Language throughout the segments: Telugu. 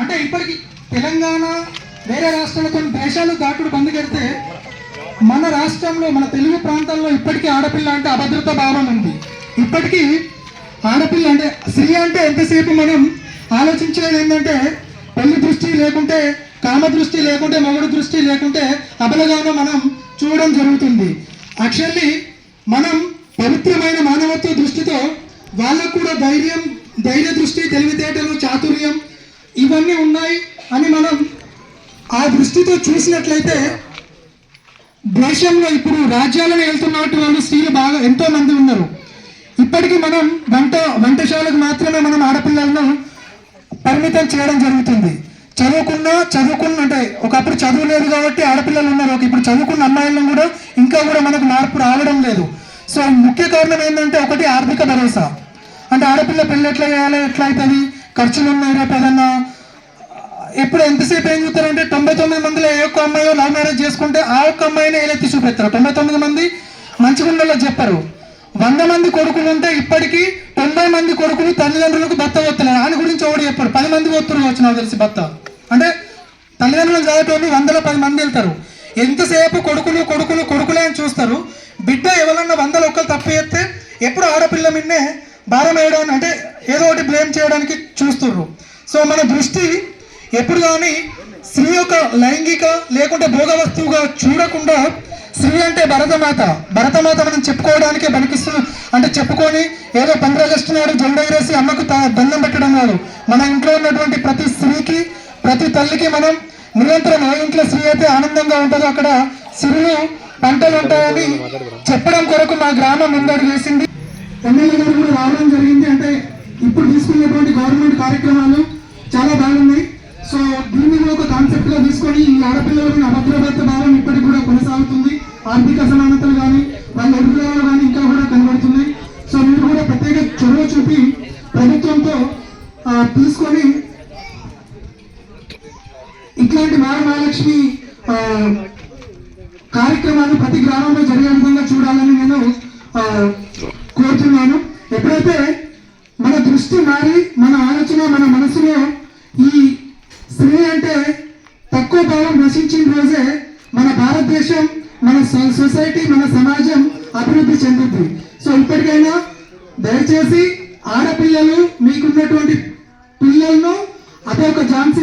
అంటే ఇప్పటికి తెలంగాణ వేరే రాష్ట్రాలతో కొన్ని దేశాలు దాటుడు బంద్ కడితే మన రాష్ట్రంలో మన తెలుగు ప్రాంతాల్లో ఇప్పటికీ ఆడపిల్ల అంటే అభద్రత భావం ఉంది. ఇప్పటికీ ఆడపిల్ల అంటే స్త్రీ అంటే ఎంతసేపు మనం ఆలోచించేది ఏంటంటే పెళ్ళి దృష్టి లేకుంటే కామ దృష్టి లేకుంటే మొగుడు దృష్టి లేకుంటే అబలగానో మనం చూడడం జరుగుతుంది. యాక్చువల్లీ మనం పవిత్రమైన మానవత్వ దృష్టితో వాళ్ళకు కూడా ధైర్యం ధైర్య దృష్టి తెలివితేటలు చాతుర్యం ఇవన్నీ ఉన్నాయి అని మనం ఆ దృష్టితో చూసినట్లయితే దేశంలో ఇప్పుడు రాజ్యాలను వెళ్తున్నట్టు వాళ్ళు స్త్రీలు బాగా ఎంతో మంది ఉన్నారు. ఇప్పటికీ మనం వంట వంటశాలకు మాత్రమే మనం ఆడపిల్లలను పరిమితం చేయడం జరుగుతుంది. చదువుకున్నా చదువుకున్న అంటే ఒకప్పుడు చదువు లేదు కాబట్టి ఆడపిల్లలు ఉన్నారు. ఒక ఇప్పుడు చదువుకున్న అమ్మాయిలను కూడా ఇంకా కూడా మనకు మార్పు రావడం లేదు. సో ముఖ్య కారణం ఏంటంటే ఒకటి ఆర్థిక భరోసా. అంటే ఆడపిల్ల పెళ్ళి ఎట్లా చేయాలి ఎట్లా అవుతుంది? ఖర్చులు ఉన్నాయి పెదన్నా. ఎప్పుడు ఎంతసేపు ఏం చూస్తారంటే తొంభై తొమ్మిది మందిలో ఏ ఒక్క అమ్మాయో లవ్ మ్యారేజ్ చేసుకుంటే ఆ ఒక్క అమ్మాయిని ఏలెత్తి చూపెత్తారు తొంభై తొమ్మిది మంది మంచిగుండలో చెప్పారు. వంద మంది కొడుకులు ఉంటే ఇప్పటికీ తొంభై మంది కొడుకులు తల్లిదండ్రులకు భర్త వత్తలేరు ఆయన గురించి ఒకటి చెప్పారు. పది మంది వస్తున్నారు వచ్చిన తెలిసి భర్త. అంటే తల్లిదండ్రులు చదివేటోళ్ళు వందలో పది మంది వెళ్తారు. ఎంతసేపు కొడుకులు కొడుకులు కొడుకులే అని చూస్తారు. బిడ్డ ఎవరన్నా వందలు ఒక్కరు తప్పు చేస్తే ఎప్పుడు ఆడపిల్ల మిన్నే భారం వేయడం అంటే ఏదో ఒకటి బ్లేమ్ చేయడానికి చూస్తుర్రు. సో మన దృష్టి ఎప్పుడు కానీ స్త్రీ యొక్క లైంగిక లేకుంటే భోగ వస్తువుగా చూడకుండా స్త్రీ అంటే భరతమాత. భరతమాత మనం చెప్పుకోవడానికే పనికిస్తూ అంటే చెప్పుకొని ఏదో పంద్ర ఆగస్టు నాడు జెండా ఎగరేసి అమ్మకు త- దండం పెట్టడం కాదు మన ఇంట్లో ఉన్నటువంటి ప్రతి స్త్రీకి ప్రతి తల్లికి మనం నిరంతరం ఏ ఇంట్లో స్త్రీ అయితే ఆనందంగా ఉంటుందో అక్కడ సిరులు పంటలు ఉంటాయని చెప్పడం కొరకు మా గ్రామం ముందడుగు వేసింది. ఎమ్మెల్యే గారు కూడా రావడం జరిగింది. అంటే ఇప్పుడు తీసుకునేటువంటి గవర్నమెంట్ కార్యక్రమాలు చాలా బాగున్నాయి. సో దీన్ని ఒక కాన్సెప్ట్గా తీసుకొని ఈ ఆడపిల్లలకు అభద్రభద్ర భావం ఇప్పటికి కూడా కొనసాగుతుంది. ఆర్థిక అసమానతలు కానీ వాళ్ళ ఎదుగుదలలో కానీ ఇంకా కూడా కనబడుతున్నాయి. సో మీరు కూడా ప్రత్యేక చొరవ చూపి ప్రభుత్వంతో తీసుకొని ఇట్లాంటి వార మహాలక్ష్మి కార్యక్రమాలు ప్రతి గ్రామంలో జరిగే విధంగా చూడాలని నేను ఆ, కోరుతున్నాను ఎప్పుడైతే మన దృష్టి మారి మన ఆలోచన మన మనసులో ఈ స్త్రీ అంటే తక్కువ భావం రోజే మన భారతదేశం మన సొసైటీ మన సమాజం అభివృద్ధి చెందుద్ది. సో ఇప్పటికైనా దయచేసి ఆడపిల్లలు మీకున్నటువంటి పిల్లలను అదే ఒక ఝాన్సీ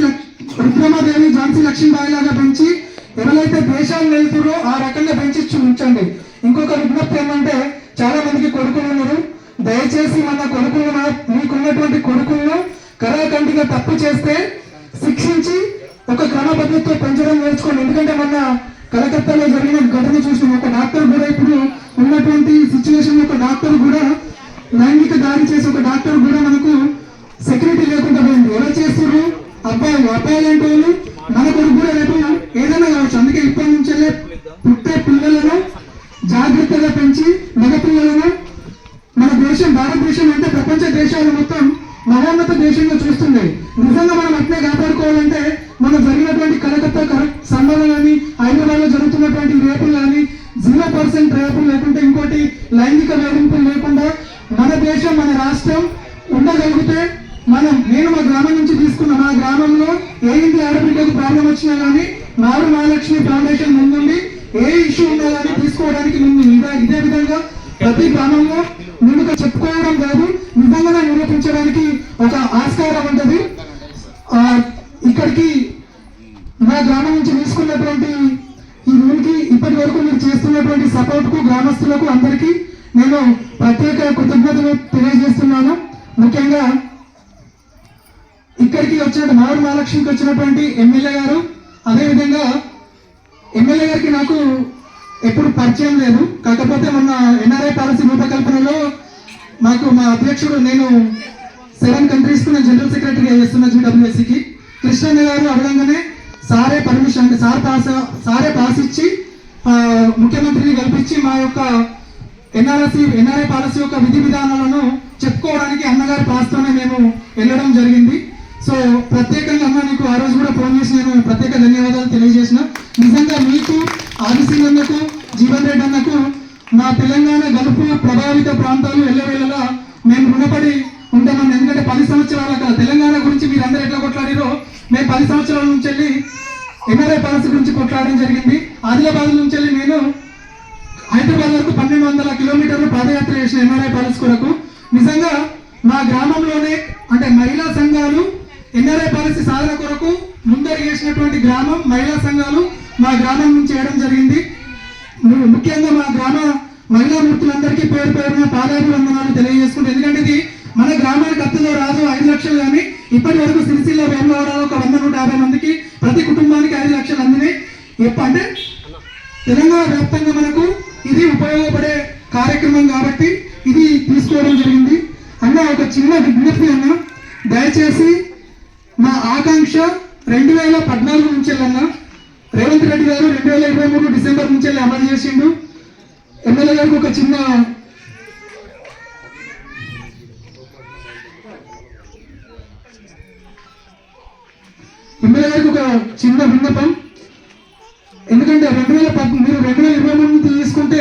రుద్రమాదేవి ఝాన్సీ లక్ష్మీబాయి లాగా పెంచి ఎవరైతే దేశాలు వెళ్తారో ఆ రకంగా పెంచి ఉంచండి. ఇంకొక విజ్ఞప్తి ఏంటంటే చాలా మందికి కొడుకులు ఉన్నారు. దయచేసి మన కొడుకులను మీకున్నటువంటి కొడుకులను కరాఖండిగా తప్పు చేస్తే శిక్ష ఒక క్రమపద్ధతితో పెంచడం నేర్చుకోండి ఎందుకంటే మొన్న కలకత్తాలో జరిగిన ఘటన చూసిన ఒక డాక్టర్ కూడా ఇప్పుడు ఉన్నటువంటి సిచ్యువేషన్ ఒక డాక్టర్ కూడా లైంగిక దాడి చేసి ఒక డాక్టర్ కూడా మనకు సెక్యూరిటీ లేకుండా పోయింది. ఎవరు చేస్తున్నారు అబ్బాయిలు. అబ్బాయిలు అంటే వాళ్ళు మన కొడుకు కూడా రేపు ఏదైనా కావచ్చు. అందుకే ఇప్పటి నుంచే పుట్టే పిల్లలను జాగ్రత్తగా పెంచి మగ పిల్లలను మన దేశం భారతదేశం అంటే ప్రపంచ దేశాలు మొత్తం మహోన్నత దేశంగా చూస్తుంది. నిజంగా మనం అట్లే కాపాడుకోవాలంటే మనం జరిగినటువంటి కలకత్తా సంఘాలు కానీ హైదరాబాద్లో జరుగుతున్నటువంటి రేపులు కానీ జీరో పర్సెంట్ రేపులు లేకుంటే ఇంకోటి లైంగిక వేధింపులు లేకుండా మన దేశం మన రాష్ట్రం ఉండగలిగితే మనం నేను మా గ్రామం నుంచి తీసుకున్న మా గ్రామంలో ఏ ఇంటి ఆడబిడ్డకు ప్రాబ్లం వచ్చినా కానీ నారు మహాలక్ష్మి ఫౌండేషన్ ముందుండి ఏ ఇష్యూ ఉన్నా కానీ తీసుకోవడానికి ముందు ఇదే ఇదే విధంగా ప్రతి గ్రామంలో ముందుగా చెప్పుకోవడం కాదు నిజంగా నిరూపించడానికి ఒక ఆస్కారం ఉంటుంది. ఆ, గ్రామం నుంచి తీసుకున్నటువంటి ఈ రూల్కి ఇప్పటి వరకు మీరు చేస్తున్నటువంటి సపోర్ట్కు గ్రామస్తులకు అందరికీ నేను ప్రత్యేక కృతజ్ఞతలు తెలియజేస్తున్నాను. ముఖ్యంగా ఇక్కడికి వచ్చిన మారు మహాలక్ష్మికి వచ్చినటువంటి ఎమ్మెల్యే గారు అదేవిధంగా ఎమ్మెల్యే గారికి నాకు ఎప్పుడు పరిచయం లేదు. కాకపోతే మొన్న ఎన్ఆర్ఐ పాలసీ రూపకల్పనలో మాకు మా అధ్యక్షుడు నేను సెవెన్ కంట్రీస్కు నేను జనరల్ సెక్రటరీగా చేస్తున్న జీడబ్ల్యూఎస్సికి కృష్ణన్న గారు అడగంగానే సారే పర్మిషన్ అంటే సార్ పాస్ సారే పాస్ ఇచ్చి ముఖ్యమంత్రిని కల్పించి మా యొక్క ఎన్ఆర్ఎస్సి ఎన్ఆర్ఐ పాలసీ యొక్క విధి విధానాలను చెప్పుకోవడానికి అన్నగారి పాస్తోనే మేము వెళ్ళడం జరిగింది. సో ప్రత్యేకంగా అమ్మ నీకు ఆ రోజు కూడా ఫోన్ చేసి నేను ప్రత్యేక ధన్యవాదాలు తెలియజేసిన. నిజంగా మీకు ఆదిసింగ్ అన్నకు జీవన్ రెడ్డి అన్నకు మా తెలంగాణ గలుపు ప్రభావిత ప్రాంతాలు వెళ్ళవేళలా మేము రుణపడి ఉంటామని ఎందుకంటే పది సంవత్సరాల తెలంగాణ గురించి మీరు అందరూ ఎట్లా కొట్లాడిరో మేము పది సంవత్సరాల నుంచి వెళ్ళి ఎన్ఆర్ఐ పాలసీ గురించి కొట్లాడడం జరిగింది. ఆదిలాబాద్ నుంచి వెళ్ళి నేను హైదరాబాద్ వరకు పన్నెండు వందల కిలోమీటర్లు పాదయాత్ర చేసిన ఎన్ఆర్ఐ పాలసీ కొరకు నిజంగా మా గ్రామంలోనే అంటే మహిళా సంఘాలు ఎన్ఆర్ఐ పాలసీ సాధన కొరకు ముందరి చేసినటువంటి గ్రామం మహిళా సంఘాలు మా గ్రామం నుంచి చేయడం జరిగింది. ముఖ్యంగా మా గ్రామ మహిళా మూర్తులందరికీ పేరు పేరున పాదాభివందనాలు తెలియజేసుకుంటే ఎందుకంటే ఇది మన గ్రామానికి అత్తలో రాదు ఐదు లక్షలు కానీ ఇప్పటి వరకు సిరిసిల్ల వేమవాడలో ఒక వంద నూట యాభై మందికి ప్రతి కుటుంబానికి ఐదు లక్షలు అందినాయి. ఎప్ప అంటే తెలంగాణ వ్యాప్తంగా మనకు ఇది ఉపయోగపడే కార్యక్రమం కాబట్టి ఇది తీసుకోవడం జరిగింది. అన్న ఒక చిన్న విజ్ఞప్తి అన్న. దయచేసి మా ఆకాంక్ష రెండు వేల పద్నాలుగు నుంచి అన్న. రేవంత్ రెడ్డి గారు రెండు వేల ఇరవై మూడు డిసెంబర్ నుంచి అమలు చేసిండు. ఎమ్మెల్యే గారికి ఒక చిన్న ఎమ్మెల్యే గారికి ఒక చిన్న విన్నపం. ఎందుకంటే రెండు వేల పద్ మీరు రెండు వేల ఇరవై మూడు నుంచి తీసుకుంటే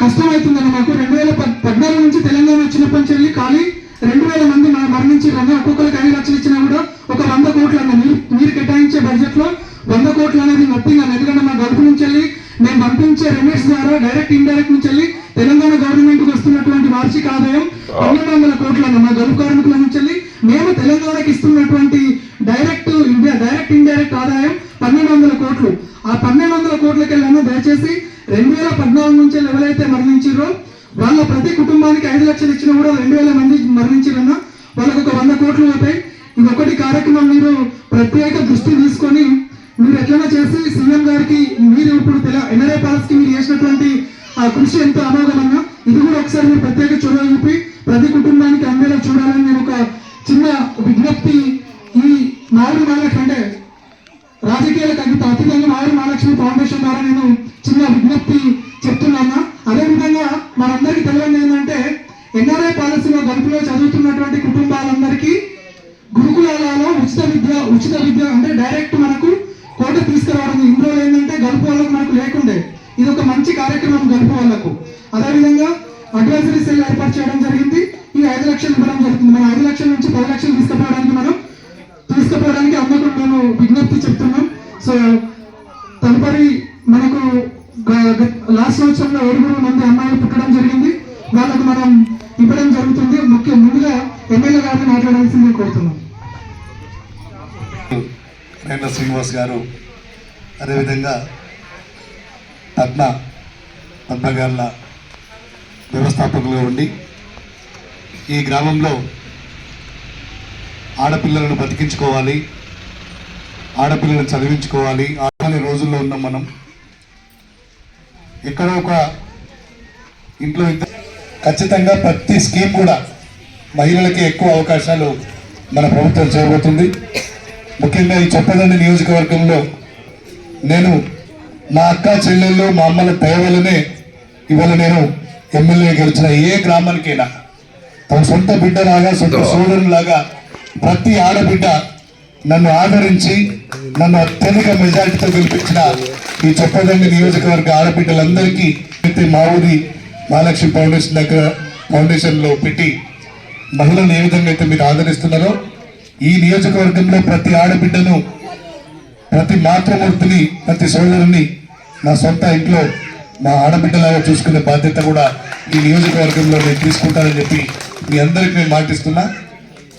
కష్టమవుతుందన్న మాకు. రెండు వేల పద్ పద్నాలుగు నుంచి తెలంగాణ వచ్చినప్పటి నుంచి వెళ్ళి ఖాళీ రెండు వేల మంది మన మరణించారన్న ఒక్కొక్కరికి ఐదు లక్షలు ఇచ్చినా కూడా ఒక వంద కోట్లు అన్న మీరు కేటాయించే బడ్జెట్లో వంద కోట్లు అనేది నథింగ్ అన్న ఎందుకంటే మా గడుపు నుంచి వెళ్ళి మేము పంపించే రెమెట్స్ ద్వారా డైరెక్ట్ ఇండైరెక్ట్ నుంచి వెళ్ళి తెలంగాణ గవర్నమెంట్కు వస్తున్నటువంటి వార్షిక ఆదాయం పన్నెండు వందల కోట్లు మా గడుపు కార్మికుల నుంచి వెళ్ళి మేము తెలంగాణకి ఇస్తున్నటువంటి డైరెక్ట్ ఇండియా డైరెక్ట్ ఇండైరెక్ట్ ఆదాయం పన్నెండు వందల కోట్లు ఆ పన్నెండు వందల కోట్లకి వెళ్ళాను దయచేసి రెండు వేల పద్నాలుగు నుంచి ఎవరైతే మరణించారో వాళ్ళ ప్రతి కుటుంబానికి ఐదు లక్షలు ఇచ్చినా కూడా రెండు వేల మంది మరణించారన్న వాళ్ళకు ఒక వంద కోట్లు అవుతాయి ఇంకొకటి కార్యక్రమం మీరు ప్రత్యేక దృష్టి తీసుకొని మీరు ఎట్లైనా చేసి సీఎం గారికి మీరు ఇప్పుడు ఎన్ఆర్ఏ ఎన్ఆర్ఐ పాలసీకి మీరు చేసినటువంటి ఆ కృషి ఎంతో అమోఘమన్నా. ఇది కూడా ఒకసారి మీరు ప్రత్యేక చొరవ చూపి ప్రతి కుటుంబానికి అందేలా చూడాలని నేను ఒక చిన్న విజ్ఞప్తి ఈ మామిడి మహాలక్ష్మి అంటే రాజకీయాలకు అతీత అతీతంగా మారి మహాలక్ష్మి ఫౌండేషన్ ద్వారా నేను చిన్న విజ్ఞప్తి చెప్తున్నాను. అదేవిధంగా మనందరికీ తెలియదు ఏంటంటే ఎన్ఆర్ఐ పాలసీలో గల్ఫ్లో చదువుతున్నటువంటి కుటుంబాలందరికీ గురుకులాలలో ఉచిత విద్య ఉచిత విద్య అంటే డైరెక్ట్ మనకు కోట తీసుకురావడం. ఇందులో ఏంటంటే గల్ఫ్ వాళ్ళకు మనకు లేకుండే. ఇది ఒక మంచి కార్యక్రమం గల్ఫ్ వాళ్ళకు అదేవిధంగా అడ్వైజరీ సెల్ ఏర్పాటు చేయడం జరిగింది. ఈ ఐదు లక్షలు ఇవ్వడం జరుగుతుంది. మన ఐదు లక్షల నుంచి పది లక్షలు తీసుకుపోవడానికి మనం తీసుకుపోవడానికి అమ్మ మేము విజ్ఞప్తి చెప్తున్నాం. సో తదుపరి మనకు లాస్ట్ సంవత్సరంలో ఏడుగురు మంది అమ్మాయిలు పుట్టడం జరిగింది. వాళ్ళకు మనం ఇవ్వడం జరుగుతుంది. ముఖ్య ముందుగా ఎమ్మెల్యే గారిని మాట్లాడాల్సిందే కోరుతున్నాం. రేణ శ్రీనివాస్ గారు అదేవిధంగా పద్మ పద్మగారుల వ్యవస్థాపకులుగా ఉండి ఈ గ్రామంలో ఆడపిల్లలను బతికించుకోవాలి. ఆడపిల్లలను చదివించుకోవాలి. అనే రోజుల్లో ఉన్నాం మనం. ఎక్కడో ఒక ఇంట్లో ఖచ్చితంగా ప్రతి స్కీమ్ కూడా మహిళలకి ఎక్కువ అవకాశాలు మన ప్రభుత్వం చేయబోతుంది. ముఖ్యంగా ఈ చొప్పదండి నియోజకవర్గంలో నేను నా అక్క చెల్లెళ్ళు మా అమ్మల దయ వల్లనే ఇవాళ నేను ఎమ్మెల్యే గెలిచిన ఏ గ్రామానికైనా. తన సొంత బిడ్డలాగా సొంత సోదరులాగా ప్రతి ఆడబిడ్డ నన్ను ఆదరించి నన్ను అత్యధిక మెజార్టీతో గెలిపించిన ఈ చొప్పదండి నియోజకవర్గ ఆడబిడ్డలందరికీ అయితే మా ఊరి మహాలక్ష్మి ఫౌండేషన్ దగ్గర ఫౌండేషన్లో పెట్టి మహిళలు ఏ విధంగా అయితే మీరు ఆదరిస్తున్నారో ఈ నియోజకవర్గంలో ప్రతి ఆడబిడ్డను ప్రతి మాతృమూర్తిని ప్రతి సోదరుని నా సొంత ఇంట్లో మా ఆడబిడ్డలాగా చూసుకునే బాధ్యత కూడా ఈ నియోజకవర్గంలో నేను తీసుకుంటానని చెప్పి మీ అందరికీ నేను మాటిస్తున్నా.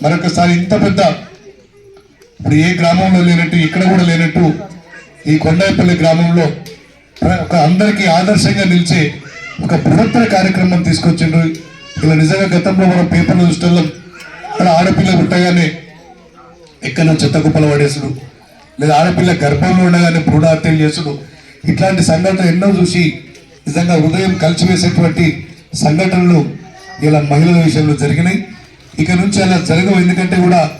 మరొకసారి ఇంత పెద్ద ఇప్పుడు ఏ గ్రామంలో లేనట్టు ఇక్కడ కూడా లేనట్టు ఈ కొండాయపల్లి గ్రామంలో ఒక అందరికీ ఆదర్శంగా నిలిచే ఒక బృహత్తర కార్యక్రమం తీసుకొచ్చిండ్రు. ఇలా నిజంగా గతంలో మనం పేపర్లు చూస్తున్నాం అక్కడ ఆడపిల్ల పుట్టగానే ఎక్కడ చెత్త కుప్పలు పడేసుడు. లేదా ఆడపిల్ల గర్భంలో ఉండగానే భ్రూణ చేసుడు. ఇట్లాంటి సంఘటనలు ఎన్నో చూసి నిజంగా హృదయం కలిసివేసేటువంటి సంఘటనలు ఇలా మహిళల విషయంలో జరిగినాయి. ఇక నుంచి అలా జరగవు. ఎందుకంటే కూడా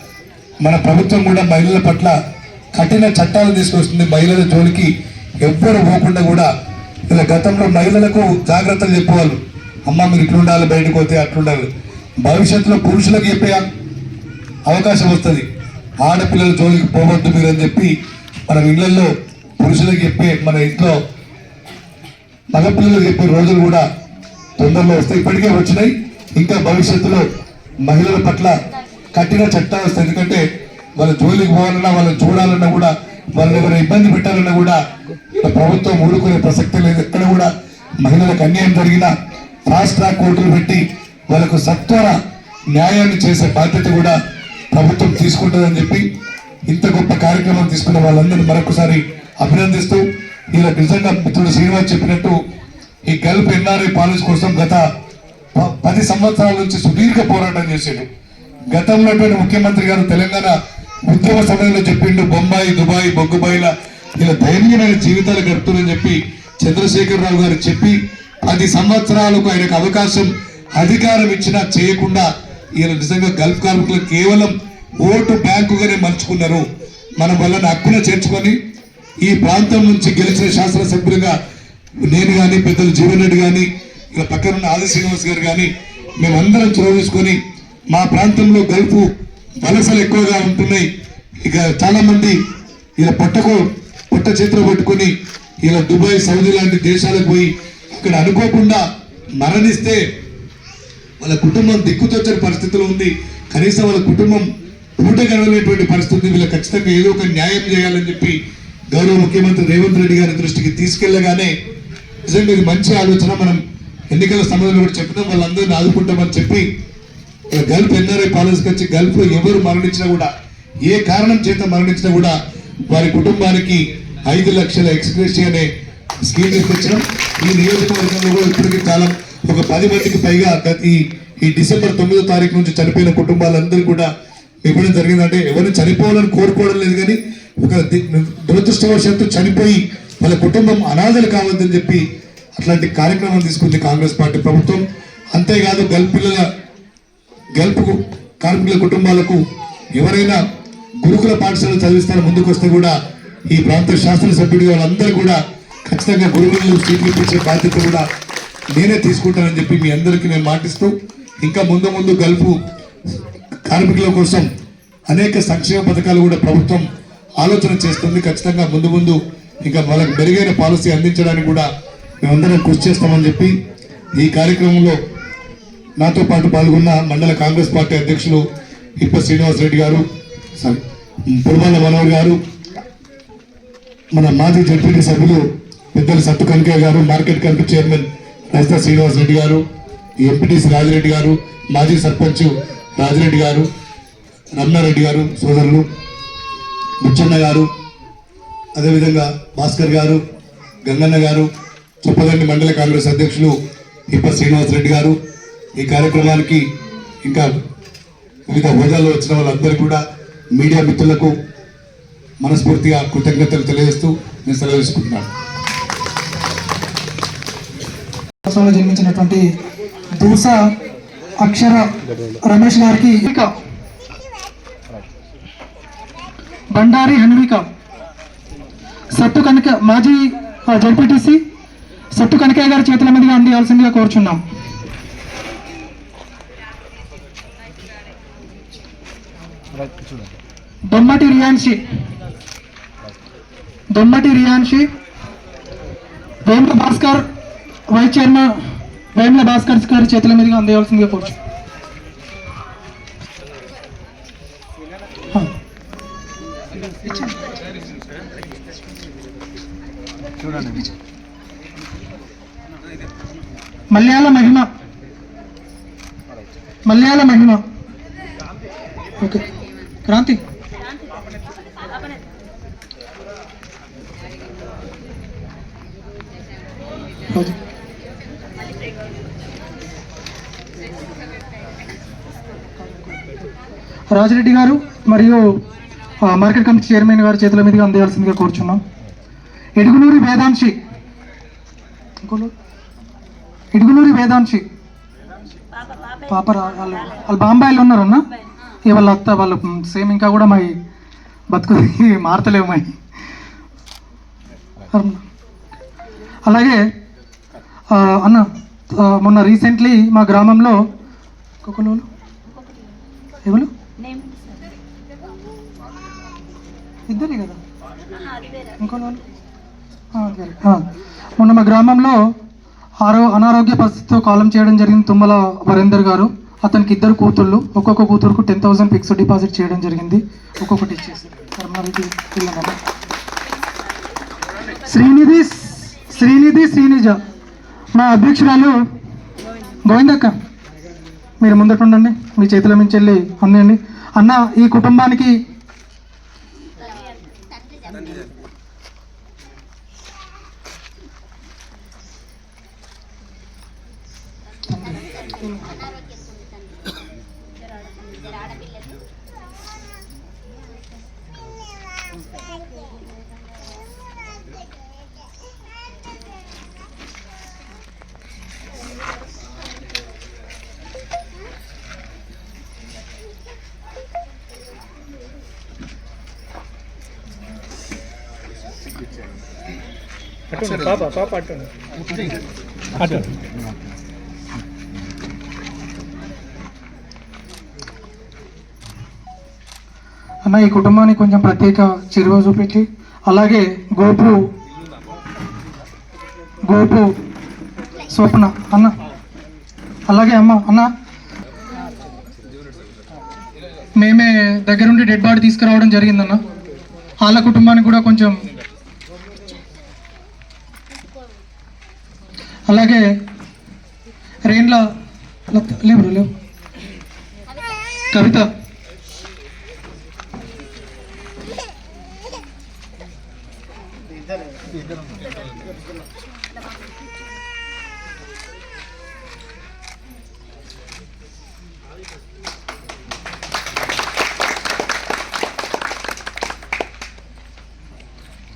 మన ప్రభుత్వం కూడా మహిళల పట్ల కఠిన చట్టాలు తీసుకొస్తుంది. మహిళల జోలికి ఎవ్వరు పోకుండా కూడా ఇలా గతంలో మహిళలకు జాగ్రత్తలు చెప్పేవాళ్ళు. అమ్మ మీరు ఇట్లుండాలి బయటకు పోతే అట్లుండాలి. భవిష్యత్తులో పురుషులకు చెప్పే అవకాశం వస్తుంది. ఆడపిల్లల జోలికి పోవద్దు మీరు అని చెప్పి మనం ఇళ్ళలో పురుషులకు చెప్పే మన ఇంట్లో మగపిల్లలకు చెప్పే రోజులు కూడా తొందరలో వస్తాయి. ఇప్పటికే వచ్చినాయి. ఇంకా భవిష్యత్తులో మహిళల పట్ల కఠిన చట్టాలు వస్తాయి ఎందుకంటే వాళ్ళ జోలికి పోవాలన్నా వాళ్ళని చూడాలన్నా కూడా వాళ్ళని ఎవరైనా ఇబ్బంది పెట్టాలన్నా కూడా ఇలా ప్రభుత్వం ఊరుకునే ప్రసక్తి లేదు. ఎక్కడ కూడా మహిళలకు అన్యాయం జరిగినా ఫాస్ట్ ట్రాక్ కోర్టులు పెట్టి వాళ్ళకు సత్వర న్యాయాన్ని చేసే బాధ్యత కూడా ప్రభుత్వం తీసుకుంటుందని చెప్పి ఇంత గొప్ప కార్యక్రమం తీసుకున్న వాళ్ళందరినీ మరొకసారి అభినందిస్తూ ఇలా నిజంగా మిత్రుడు శ్రీనివాస్ చెప్పినట్టు ఈ గల్ఫ్ ఎన్ఆర్ఐ పాలసీ కోసం గత ప- పది సంవత్సరాల నుంచి సుదీర్ఘ పోరాటం చేశాడు గతంలో ఉన్నటువంటి ముఖ్యమంత్రి గారు తెలంగాణ ఉద్యమ సమయంలో చెప్పిండు బొంబాయి దుబాయ్ బొగ్గుబాయిల ఇలా దైన్యమైన జీవితాలు గడుపుతుందని చెప్పి చంద్రశేఖరరావు గారు చెప్పి పది సంవత్సరాలకు ఆయనకు అవకాశం అధికారం ఇచ్చినా చేయకుండా ఈయన నిజంగా గల్ఫ్ కార్మికులు కేవలం ఓటు బ్యాంకుగానే మలుచుకున్నారు. మన వల్ల హక్కున చేర్చుకొని ఈ ప్రాంతం నుంచి గెలిచిన శాసనసభ్యులుగా నేను కానీ పెద్దలు జీవన్ రెడ్డి కానీ ఇక పక్కనున్న ఆది శ్రీనివాస్ గారు కానీ మేమందరం చొరవ తీసుకొని మా ప్రాంతంలో గల్ఫు వలసలు ఎక్కువగా ఉంటున్నాయి. ఇక చాలామంది ఇలా పట్టకు పట్ట చేతిలో పట్టుకొని ఇలా దుబాయ్ సౌదీ లాంటి దేశాలకు పోయి అక్కడ అనుకోకుండా మరణిస్తే వాళ్ళ కుటుంబం దిక్కుతొచ్చని పరిస్థితిలో ఉంది. కనీసం వాళ్ళ కుటుంబం పూట గడవలేటువంటి పరిస్థితి వీళ్ళు ఖచ్చితంగా ఏదో ఒక న్యాయం చేయాలని చెప్పి గౌరవ ముఖ్యమంత్రి రేవంత్ రెడ్డి గారి దృష్టికి తీసుకెళ్ళగానే నిజంగా ఇది మంచి ఆలోచన. మనం ఎన్నికల సమయంలో కూడా చెప్పినాం వాళ్ళందరినీ ఆదుకుంటామని చెప్పి గల్ఫ్ ఎన్ఆర్ఐ పాలసీకి వచ్చి గల్ఫ్లో ఎవరు మరణించినా కూడా ఏ కారణం చేత మరణించినా కూడా వారి కుటుంబానికి ఐదు లక్షల ఎక్స్గ్రేషి అనే స్కీమ్ తీసుకొచ్చినాం ఈ నియోజకవర్గంలో కూడా ఇప్పటికీ చాలా ఒక పది మందికి పైగా గత ఈ ఈ డిసెంబర్ తొమ్మిదో తారీఖు నుంచి చనిపోయిన కుటుంబాలందరూ కూడా ఇవ్వడం జరిగిందంటే ఎవరిని చనిపోవాలని కోరుకోవడం లేదు కానీ ఒక దురదృష్టవశాత్తు చనిపోయి వాళ్ళ కుటుంబం అనాథలు కావద్దని చెప్పి అట్లాంటి కార్యక్రమం తీసుకుంది కాంగ్రెస్ పార్టీ ప్రభుత్వం. అంతేకాదు గల్ఫ్ గల్పు కార్మికుల కుటుంబాలకు ఎవరైనా గురుకుల పాఠశాల చదివిస్తారో ముందుకు వస్తే కూడా ఈ ప్రాంత శాసనసభ్యుడిగా వాళ్ళందరూ కూడా ఖచ్చితంగా గురువులు సీట్లు ఇప్పించే బాధ్యత కూడా నేనే తీసుకుంటానని చెప్పి మీ అందరికీ నేను మాటిస్తూ ఇంకా ముందు ముందు గల్ఫ్ కార్మికుల కోసం అనేక సంక్షేమ పథకాలు కూడా ప్రభుత్వం ఆలోచన చేస్తుంది. ఖచ్చితంగా ముందు ముందు ఇంకా వాళ్ళకి మెరుగైన పాలసీ అందించడానికి కూడా మేమందరం కృషి చేస్తామని చెప్పి ఈ కార్యక్రమంలో నాతో పాటు పాల్గొన్న మండల కాంగ్రెస్ పార్టీ అధ్యక్షులు ఇప్ప శ్రీనివాస్ రెడ్డి గారు సారీ పురమాల మనోహర్ గారు మన మాజీ జడ్పీటీ సభ్యులు పెద్దలు సత్తు కనకయ్య గారు market committee chairman Rajitha Srinivas Reddy గారు ఎంపీటీసీ రాజిరెడ్డి గారు మాజీ సర్పంచ్ రాజిరెడ్డి గారు రమణారెడ్డి గారు సోదరులు బుచ్చన్న గారు అదేవిధంగా భాస్కర్ గారు గంగన్న గారు చొప్పదండి మండల కాంగ్రెస్ అధ్యక్షులు ఇప్ప శ్రీనివాస్ రెడ్డి గారు ఈ కార్యక్రమానికి ఇంకా వివిధ హోదాల్లో వచ్చిన వాళ్ళందరూ కూడా మీడియా మిత్రులకు మనస్ఫూర్తిగా కృతజ్ఞతలు తెలియజేస్తూ నేను సెలవిస్తున్నాను రాష్ట్రంలో జన్మించినటువంటి దూస అక్షర రమేష్ గారికి బండారి హన్విక సత్తు కనక మాజీ జడ్పీటీసీ సత్తు కనకయ్య గారి చేతుల మీదుగా అందియాల్సిందిగా కోరుచున్నాం. దొమ్మటి రియాన్షి. దొమ్మటి రియాన్షి. వేముల భాస్కర్ వైస్ చైర్మన్ వేముల భాస్కర్ గారి చేతుల మీదుగా అందేయాల్సిందిగా కోరుచు. మలయాళ మహిమ. మలయాళ మహిమ. ఓకే. క్రాంతి. రాజిరెడ్డి గారు మరియు మార్కెట్ కమిటీ చైర్మన్ గారి చేతుల మీదుగా అందేయాల్సిందిగా కోరుచున్నాం. ఎడుగునూరి వేదాంశి. ఇడుగునూరి వేదాంశి. పాప రా- వాళ్ళు వాళ్ళు బాంబాయిలో ఉన్నారన్న? ఇక వాళ్ళ అత్త వాళ్ళు సేమ్ ఇంకా కూడా మా బతుకు మారతలేవు మా అలాగే అన్న మొన్న రీసెంట్లీ మా గ్రామంలో ఒక్కొక్కరు ఎవరు? ఇద్దరే కదా? ఇంకో మొన్న మా గ్రామంలో ఆరో అనారోగ్య పరిస్థితితో కాలం చేయడం జరిగింది తుమ్మల వరేందర్ గారు. అతనికి ఇద్దరు కూతుళ్ళు ఒక్కొక్క కూతురుకు టెన్ థౌసండ్ ఫిక్స్డ్ డిపాజిట్ చేయడం జరిగింది. ఒక్కొక్కటి ఇచ్చేసి శ్రీనిధి శ్రీనిధి శ్రీనిజ. మా అధ్యక్షురాలు గోవిందక్క. మీరు ముందట ఉండండి మీ చేతుల మించి వెళ్ళి అందండి అన్న ఈ కుటుంబానికి పాప పాప అటు అటు అన్న ఈ కుటుంబానికి కొంచెం ప్రత్యేక చిరువ చూపెట్టి అలాగే గోపు గోపు స్వప్న అన్న. అలాగే అమ్మ అన్న. మేమే దగ్గరుండి డెడ్ బాడీ తీసుకురావడం జరిగిందన్న. వాళ్ళ కుటుంబానికి కూడా కొంచెం అలాగే రెయిన్లో లేవు లేవు కవిత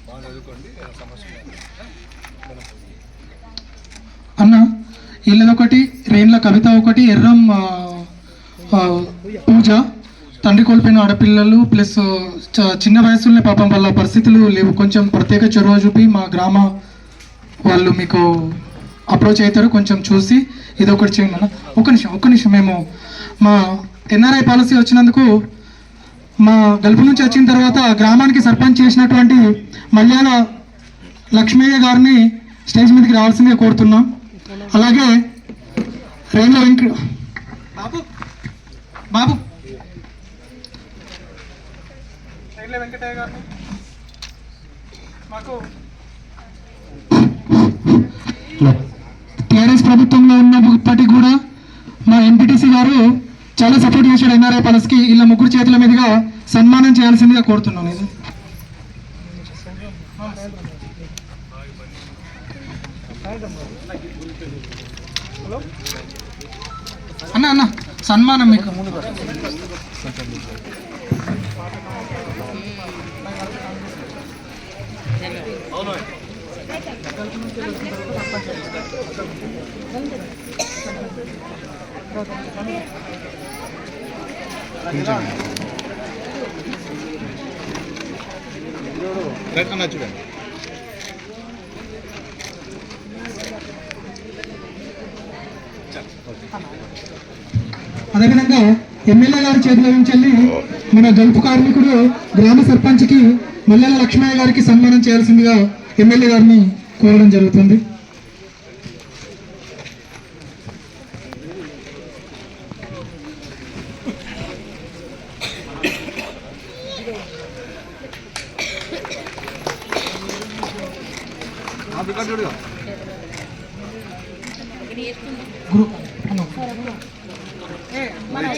బాగా సమస్య అన్న వీళ్ళదొకటి రేన్ల కవిత ఒకటి ఎర్రం పూజ. తండ్రి కోల్పోయిన ఆడపిల్లలు ప్లస్ చ- చిన్న వయసులోనే పాపం వాళ్ళ పరిస్థితులు లేవు. కొంచెం ప్రత్యేక చొరవ చూపి మా గ్రామ వాళ్ళు మీకు అప్రోచ్ అవుతారు. కొంచెం చూసి ఇది ఒకటి చేయండి అన్న. ఒక నిమిషం ఒక్క నిమిషం మేము మా ఎన్ఆర్ఐ పాలసీ వచ్చినందుకు మా గల్ఫ్ నుంచి వచ్చిన తర్వాత గ్రామానికి సర్పంచ్ చేసినటువంటి మల్యాల లక్ష్మయ్య గారిని స్టేజ్ మీదకి రావాల్సిందిగా కోరుతున్నాం. అలాగే రేణుల వెంక బాబు బాబు. రేణుల వెంకటయ్య గారిని మాకు టీఆర్ఎస్ ప్రభుత్వంలో ఉన్నప్పటికీ కూడా మా ఎంపీటీసీ గారు చాలా సపోర్ట్ చేశాడు ఎన్ఆర్ఐ పాలసీకి. ఇలా ముగ్గురు చేతుల మీదుగా సన్మానం చేయాల్సిందిగా కోరుతున్నాను అన్న అన్న సన్మానం మీకు. చూడండి. అదేవిధంగా ఎమ్మెల్యే గారి చేతిలో నుంచి మన గల్ఫ్ కార్మికుడు గ్రామ సర్పంచ్కి మల్లెల లక్ష్మయ్య గారికి సన్మానం చేయాల్సిందిగా ఎమ్మెల్యే గారిని కోరడం జరుగుతుంది గురు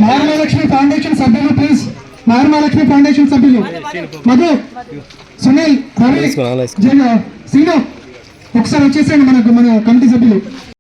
మహాలక్ష్మి ఫౌండేషన్ సభ్యులు ప్లీజ్ మహాలక్ష్మి ఫౌండేషన్ సభ్యులు మధు సునీల్ రవి ఒకసారి వచ్చేసేయండి మనకు మన కమిటీ సభ్యులు.